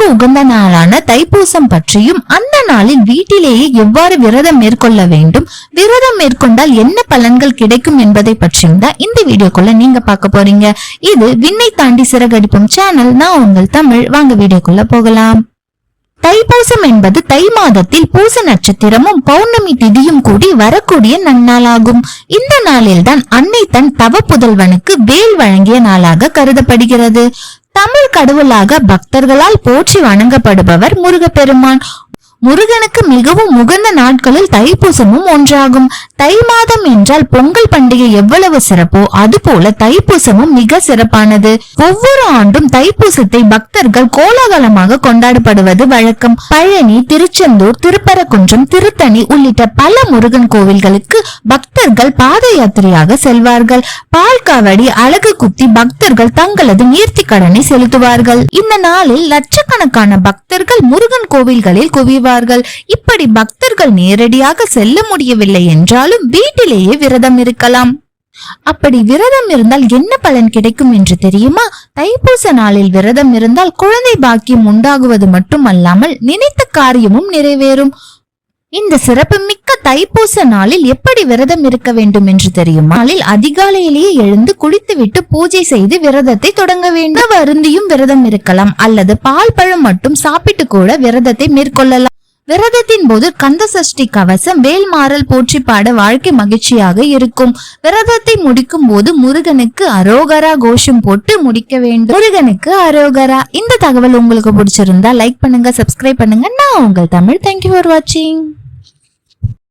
முருகனுக்கு உகந்த நாளான தைப்பூசம் பற்றியும் அந்த நாளில் வீட்டிலேயே எவ்வாறு விரதம் மேற்கொள்ள வேண்டும் விரதம் மேற்கொண்டால் என்ன பலன்கள் கிடைக்கும் என்பதை பற்றியும் தான் இந்த வீடியோக்குள்ள நீங்க பார்க்க போறீங்க. இது விண்ணை தாண்டி சிறகடிப்பும் சேனல் நான் உங்கள் தமிழ். வாங்க வீடியோக்குள்ள போகலாம். தைப்பூசம் என்பது தை மாதத்தில் பூச நட்சத்திரமும் பௌர்ணமி திதியும் கூடி வரக்கூடிய நன்னாளாகும் இந்த நாளில்தான் அன்னை தன் தவ புதல்வனுக்கு வேல் வழங்கிய நாளாக கருதப்படுகிறது. தமிழ் கடவுளாக பக்தர்களால் போற்றி வணங்கப்படுபவர் முருகப்பெருமான். முருகனுக்கு மிகவும் உகந்த நாட்களில் தைப்பூசமும் ஒன்றாகும். தை மாதம் என்றால் பொங்கல் பண்டிகை எவ்வளவு சிறப்போ அதுபோல தைப்பூசமும் மிக சிறப்பானது. ஒவ்வொரு ஆண்டும் தைப்பூசத்தை பக்தர்கள் கோலாகலமாக கொண்டாடப்படுவது வழக்கம். பழனி திருச்செந்தூர் திருப்பரங்குன்றம் திருத்தணி உள்ளிட்ட பல முருகன் கோவில்களுக்கு பக்தர்கள் பாத யாத்திரையாக செல்வார்கள். பால் காவடி அழகு குத்தி பக்தர்கள் தங்களது நேர்த்தி கடனை செலுத்துவார்கள். இந்த நாளில் லட்சக்கணக்கான பக்தர்கள் முருகன் கோவில்களில் குவிவார்கள். இப்படி பக்தர்கள் நேரடியாக செல்ல முடியவில்லை என்றால் என்றாலும் வீட்டிலேயே விரதம் இருக்கலாம். அப்படி விரதம் இருந்தால் என்ன பலன் கிடைக்கும் என்று தெரியுமா? தைப்பூச நாளில் விரதம் இருந்தால் குழந்தை பாக்கியம் உண்டாகுவது மட்டுமல்லாமல் நினைத்த காரியமும் நிறைவேறும். இந்த சிறப்பு மிக்க தைப்பூச நாளில் எப்படி விரதம் இருக்க வேண்டும் என்று தெரியுமா? நாளில் அதிகாலையிலேயே எழுந்து குளித்துவிட்டு பூஜை செய்து விரதத்தை தொடங்க வேண்டும். வருந்தியும் விரதம் இருக்கலாம். அல்லது பால் பழம் மட்டும் சாப்பிட்டு கூட விரதத்தை மேற்கொள்ளலாம். விரதத்தின் போது கந்த சஷ்டி கவசம் வேல்மாறல் போற்றி பாட வாழ்க்கை மகிழ்ச்சியாக இருக்கும். விரதத்தை முடிக்கும் போது முருகனுக்கு அரோகரா கோஷம் போட்டு முடிக்க வேண்டும். முருகனுக்கு அரோகரா. இந்த தகவல் உங்களுக்கு பிடிச்சிருந்தா லைக் பண்ணுங்க சப்ஸ்கிரைப் பண்ணுங்க. நான் உங்கள் தமிழ். தேங்க்யூ ஃபார் வாட்சிங்